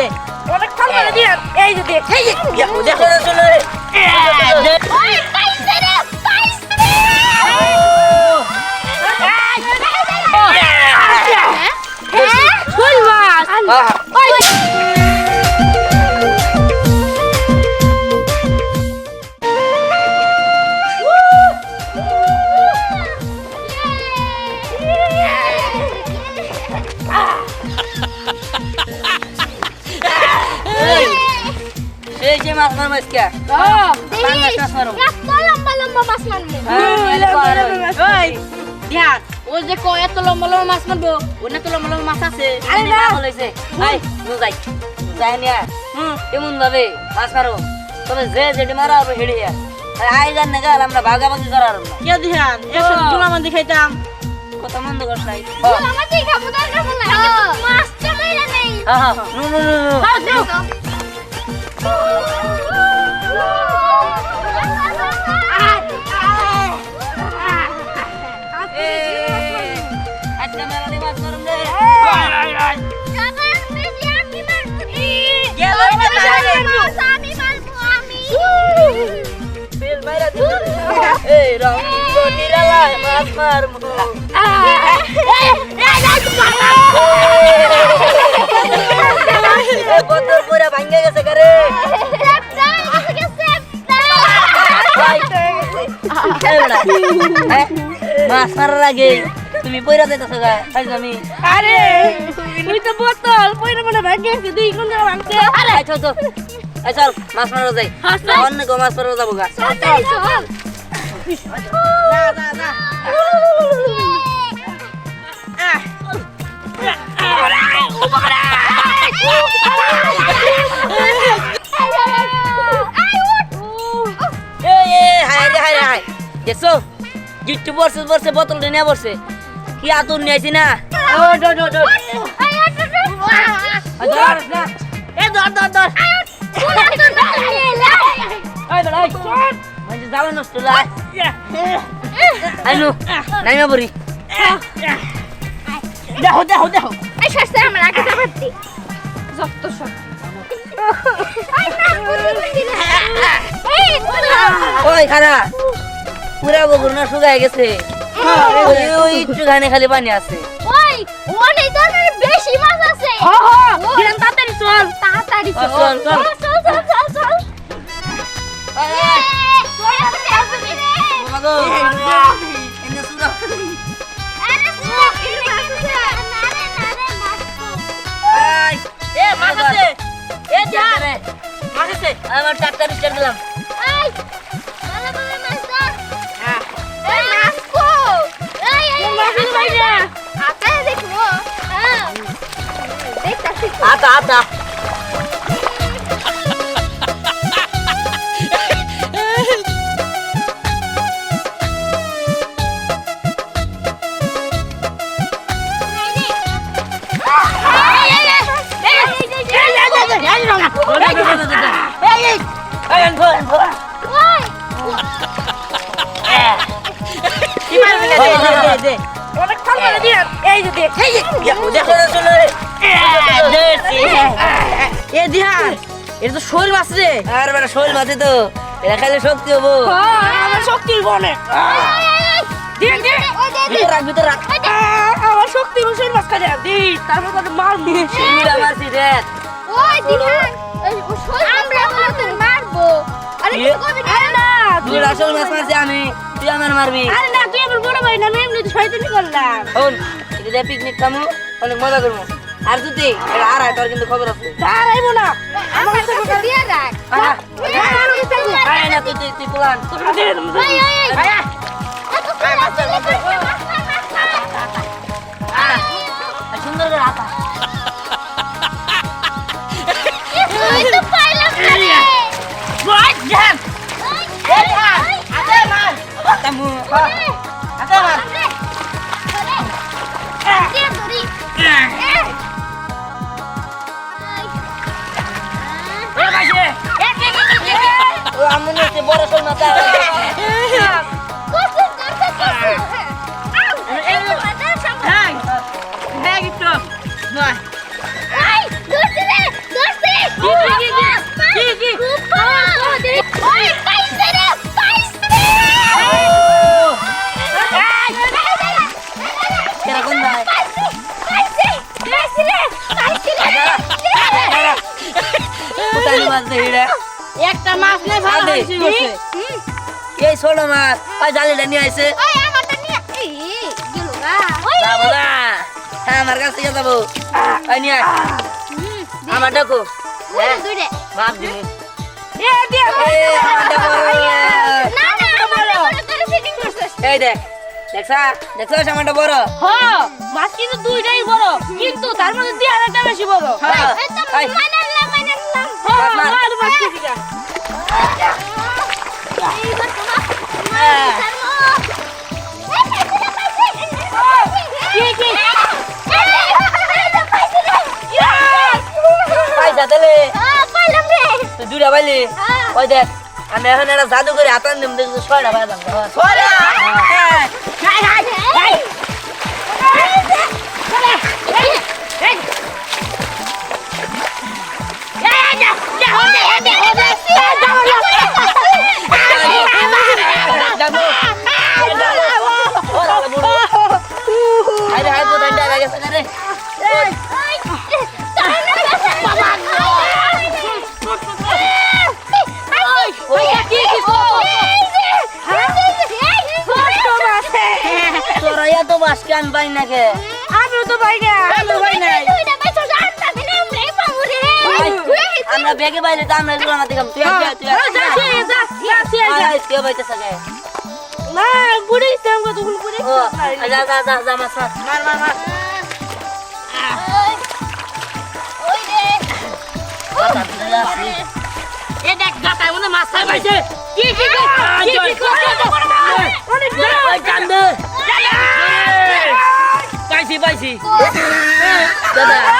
দে। অনেক মেরে দিয়ে এই যে দেখ দেখো মাছ মার। মাছ কে বাংলা মাছ মারো এত লম্বা লম্বা মাছ মারবে। ওই ধ্যান ও যে কয় এত লম্বা লম্বা মাছ মারবো ওনে তো লম্বা লম্বা মাছ আছে আরে না। হইছে। আই নু যাই। যাই নিয়া হুম। এমন ভাবে মাছ মারো। তবে যে যেটি মারা হবে হেডে আই জান না গাল আমরা ভাগাভাগি করার কে ধ্যান একসাথে দুলা মান দেখাইতাম কত মন্দ করছ নাই আমাকে খাব দরকার বলে মাছটা মেরে নেই হ্যাঁ হ্যাঁ। নু নু নু নু মাছ মারার আগে তুমি পয়রা দিতেছো গা তাই আমি আরে তুই তো বোতল পয়রা মনে ভাঙে আছে দুই কোন জায়গা ভাঙতে আরে চল চল। এই চল মাছ মারা যাই। অন্য গো মাছ মারা যাব গা। না না না। গিট্টু বসে বসে বোতল নিয়ে বসে কি আতুর নিয়েছি না? ওই খারা পুরা বগুর না শুকায় গেছে। ওই ওই একটু খানে খালি পানি আছে। বেশি মাছ আছে। হ হ তাড়াতাড়ি চল তাড়াতাড়ি চল, চল, চল। চল। চল চল চল ওই, ওই, এই এই মাছ আছে ভাই না আতে দেখো হ্যাঁ দেখতাছি তো। আতা আতা এই, এই, এই, আনব, আনব। কি দে। অনেক মেরে দিয়ে এই যে দেখ এই দেখো, দেখো। এ এটা তো মাছ রে। আর বেটা শোল মাছে তো। এরা খাইলে শক্তি হব। আমার শক্তি রাখ ভিতর রাখ। আমার শক্তি শোল মাছ খাই দি তারপর তোকে মারবো শিলা মারছি দেখ ওই দিহান আমরা মারবো। আরে কি? না আরে আসল মাছ মারছি আমি। তুই আমার মারবি। আরে না তুই আমার বড় ভাই না আমি এমনি তো শয়তানি করলাম। শোন এটা পিকনিক খামু অনেক মজা করব। আর যদি আর হয় তোর কিন্তু খবর আছে। দাঁড়াইবো না। আমার কাছে দিয়ে রাখ। দিয়ে রাখ। আয় না তুই তুই তুই পুলান। তোমরা দিয়ে আয়া। মার আর সুন্দর করে হাতা তামু ওই, আতে মার ওরে, ওরে, দিয়ে ধরি। এই। এ ভাইছে ও আমন একটা মাছ নেই ভালো হয়েছে এই ছোট মাছ ওই জালিটা নিয়ে আইছে। ওই আমারটা নিয়ে। গেল গা। যাব না হ্যাঁ আমার কাছ থেকে যাব। ওই নিয়ে আমার ডাকো। হ্যাঁ মাপ দিবি। এই না না দেখ দেখছা? দেখছ? বড়। হ্যাঁ মাছ কিন্তু দুইটাই বড়। কিন্তু তার মধ্যে দিয়ে আরেকটা বেশি বড়। হ্যাঁ দুটা হ্যাঁ। ওই দেখ আমি এখন একটা জাদু করে হাতান দিম দেখছি ছয়টা পাইলাম ছয়টা? 站好站好站好别别打 বাইরে আমরা এগুলো আমাদের তুই তুই তুই তুই বাইতে থাকে না বুড়ি ইসলাম কতক্ষণ বুড়ি যা যা যা যা মাছ মার মার মার মাথা তুলে এ দেখ গাতায় মনে মাছ খাই পাইছে কি কি কি কি অনেক কান্দে পাইছি পাইছি দাদা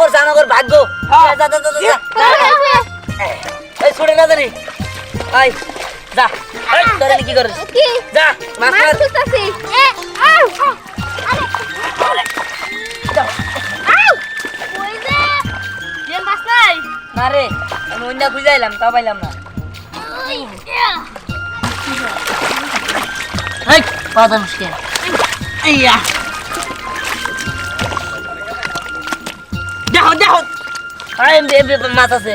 করছে আমার ভাগ্য। যা যা যা যা, যা এই ছুড়ে না জানি। আই যা। এই তোরা কি করিস? যা মাছ মাছ নাই? না রে আমি অন্য খুঁজে আইলাম পাইলাম না। এই পাতা মুশকিল। মাছ আছে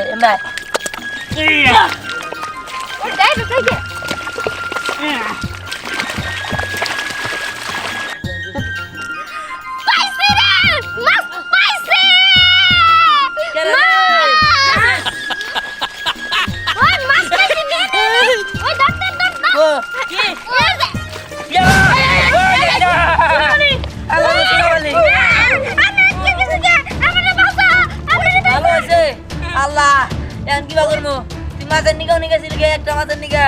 কিবা করব তুই মাছের নিকাও নিকাছিল গে একটা মাছের নিকা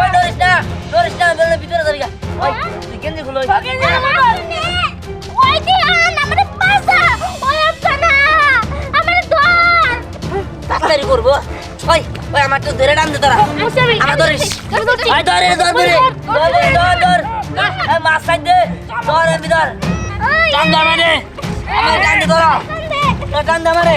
ওই ধরিস না ধরিস না বেরোলে ভিতরে ধরি গা। ওই তুই গেঞ্জি খুলো তাড়াতাড়ি করব। ওই ওই আমার তো ধরে টান দে তোরা। আমার ধরিস। ওই ধরে ধর ধরে ধর ধর ধর ধর এই মাছ সাইড দে। ধর এমনি ধর টান দে মানে আমার টান দে তোরা তোরা টান দে আমারে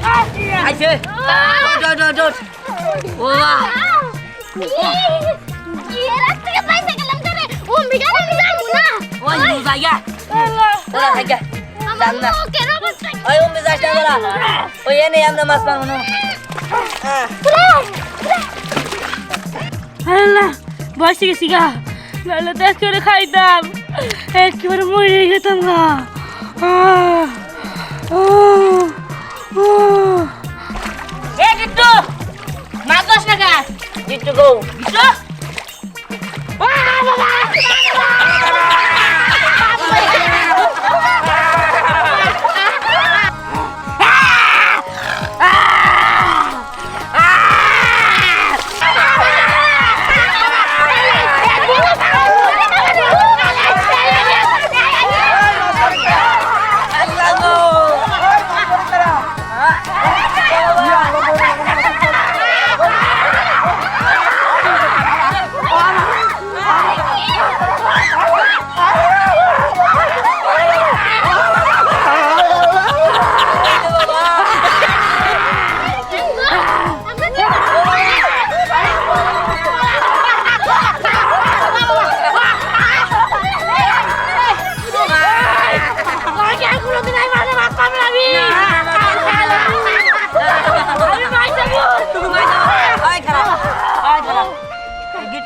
উড়ো ওই তোরা উড়ো ইস ওই দে ওই দে ওঠ আল্লাহ ধর হানা টান দে জোরে জোরে ওই আইছে ও জায়গা তোরা থাকা জান না। ওই উম্মি যাস না। ওই এনে আমরা মাছ পাবো না। আল্লাহ বসে গেছি গা। নাহলে দেখ করে খাইতাম। একেবারে মরে যেতাম গা। আহ। need to go. Sir! Ah! Ah!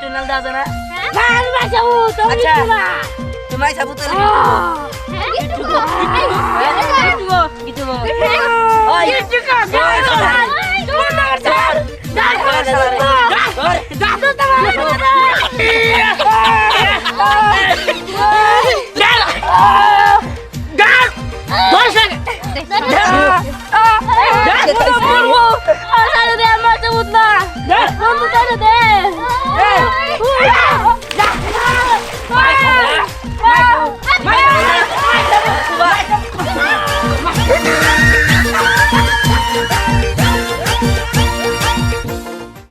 গিট্টু নাল দাও না না আমি মাছ যাব তুমি আচ্ছা। কিছু না তুমি সাবু তো গিট্টু গো গিট্টু গো গিট্টু গো ওই গিট্টু গো তোমার নাম স্যার দাঁড় করো ধর দাদু তোমার গাল